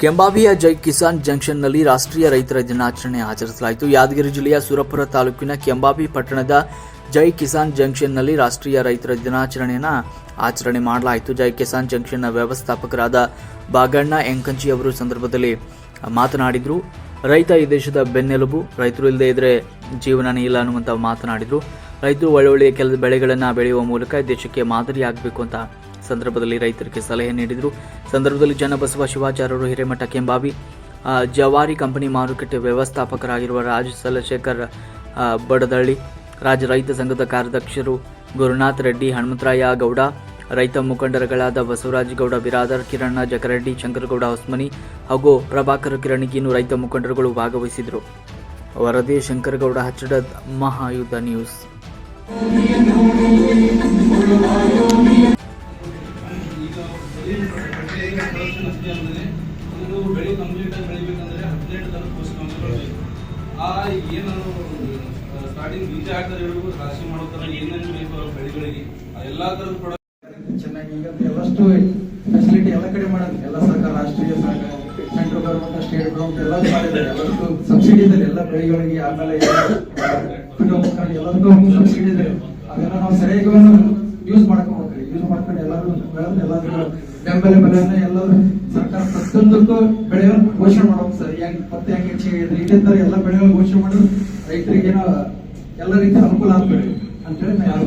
ಕೆಂಬಾವಿಯ ಜೈ ಕಿಸಾನ್ ಜಂಕ್ಷನ್ನಲ್ಲಿ ರಾಷ್ಟ್ರೀಯ ರೈತರ ದಿನಾಚರಣೆ ಆಚರಿಸಲಾಯಿತು. ಯಾದಗಿರಿ ಜಿಲ್ಲೆಯ ಸುರಪುರ ತಾಲೂಕಿನ ಕೆಂಬಾವಿ ಪಟ್ಟಣದ ಜೈ ಕಿಸಾನ್ ಜಂಕ್ಷನ್ನಲ್ಲಿ ರಾಷ್ಟ್ರೀಯ ರೈತರ ದಿನಾಚರಣೆಯನ್ನು ಆಚರಣೆ ಮಾಡಲಾಯಿತು. ಜೈ ಕಿಸಾನ್ ಜಂಕ್ಷನ್ನ ವ್ಯವಸ್ಥಾಪಕರಾದ ಬಾಗಣ್ಣ ಎಂಕಂಚಿ ಅವರು ಸಂದರ್ಭದಲ್ಲಿ ಮಾತನಾಡಿದರು. ರೈತ ಈ ದೇಶದ ಬೆನ್ನೆಲುಬು, ರೈತರು ಇಲ್ಲದೆ ಇದ್ರೆ ಜೀವನನೇ ಇಲ್ಲ ಅನ್ನುವಂಥ ಮಾತನಾಡಿದರು. ರೈತರು ಒಳ್ಳೊಳ್ಳೆಯ ಕೆಲ ಬೆಳೆಗಳನ್ನು ಬೆಳೆಯುವ ಮೂಲಕ ದೇಶಕ್ಕೆ ಮಾದರಿಯಾಗಬೇಕು ಅಂತ ಸಂದರ್ಭದಲ್ಲಿ ರೈತರಿಗೆ ಸಲಹೆ ನೀಡಿದರು. ಸಂದರ್ಭದಲ್ಲಿ ಜನಬಸವ ಶಿವಾಚಾರ್ಯರು ಹಿರೇಮಠ ಕೆಂಬಾವಿ ಜವಾರಿ ಕಂಪನಿ ಮಾರುಕಟ್ಟೆ ವ್ಯವಸ್ಥಾಪಕರಾಗಿರುವ ರಾಜ್ ಸಲಶೇಖರ್ ಬಡದಳ್ಳಿ ರಾಜ್ಯ ರೈತ ಸಂಘದ ಕಾರ್ಯಾಧ್ಯಕ್ಷರು ಗುರುನಾಥ್ ರೆಡ್ಡಿ, ಹನುಮಂತರಾಯ ಗೌಡ, ರೈತ ಮುಖಂಡರುಗಳಾದ ಬಸವರಾಜ ಗೌಡ, ಬಿರಾದರ್ ಕಿರಣ್ಣ, ಜಕರೆಡ್ಡಿ, ಶಂಕರಗೌಡ, ಹೊಸ್ಮನಿ ಹಾಗೂ ಪ್ರಭಾಕರ್ ಕಿರಣಿಗಿನ್ನು ರೈತ ಮುಖಂಡರುಗಳು ಭಾಗವಹಿಸಿದರು. ವರದಿ ಶಂಕರಗೌಡ ಹಚ್ಚಡ ಮಹಾಯುದ್ಧ ನ್ಯೂಸ್. ಆ ಏನು ಸ್ಟಾರ್ಟಿಂಗ್ ಬೀಜ ಹಾಕಿದ್ರೆ ಹಿಡಿದು ರಾಶಿ ಮಾಡೋ ತರ ಏನೇನು ಬೇಕು ಬೆಳೆಗಳಿಗೆ ಎಲ್ಲಾ ತರದ ಕೂಡ ಚೆನ್ನಾಗಿ ಈಗ ಎಲ್ಲಷ್ಟು ಫೆಸಿಲಿಟಿ ಎಲ್ಲ ಕಡೆ ಮಾಡೋದು. ಎಲ್ಲ ಸರ್ಕಾರ, ರಾಷ್ಟ್ರೀಯ ಸರ್ಕಾರ ಸೆಂಟ್ರಲ್ ಗೌರ್ಮೆಂಟ್ ಸ್ಟೇಟ್ ಗೌರ್ಮೆಂಟ್ ಎಲ್ಲ ಮಾಡಿದ್ದಾರೆ. ಎಲ್ಲದಕ್ಕೂ ಸಬ್ಸಿಡಿ ಇದೆ. ಎಲ್ಲ ಬೆಳೆಗಳಿಗೆ ಆಮೇಲೆ ಎಲ್ಲದಕ್ಕೂ ಸಬ್ಸಿಡಿ ಇದೆ. ಅದೆಲ್ಲ ನಾವು ಸರಿಯಾಗಿ ಯೂಸ್ ಮಾಡ್ಕೋಬೇಕು ಯೂಸ್ ಮಾಡ್ಕೊಂಡು ಎಲ್ಲರೂ ಎಲ್ಲರೂ ಎಲ್ಲದಕ್ಕೂ ಬೆಂಬಲ ಬೆಲೆಯನ್ನ ಎಲ್ಲರೂ ಸರ್ಕಾರ ಪ್ರತಿಯೊಂದಕ್ಕೂ ಬೆಳೆಯನ್ನು ಘೋಷಣೆ ಮಾಡೋದು ಸರ್. ಹೆಂಗ್ ಮತ್ತೆ ಹೆಂಗ್ ಹೆಚ್ಚಿಗೆ ಇದೇ ತರ ಎಲ್ಲ ಬೆಳೆಗಳು ಘೋಷಣೆ ಮಾಡಿದ್ರೆ ರೈತರಿಗೇನೋ ಎಲ್ಲ ರೀತಿ ಅನುಕೂಲ ಆಗ್ಬೇಡಿ ಅಂತೇಳಿ ನಾನು ಯಾರು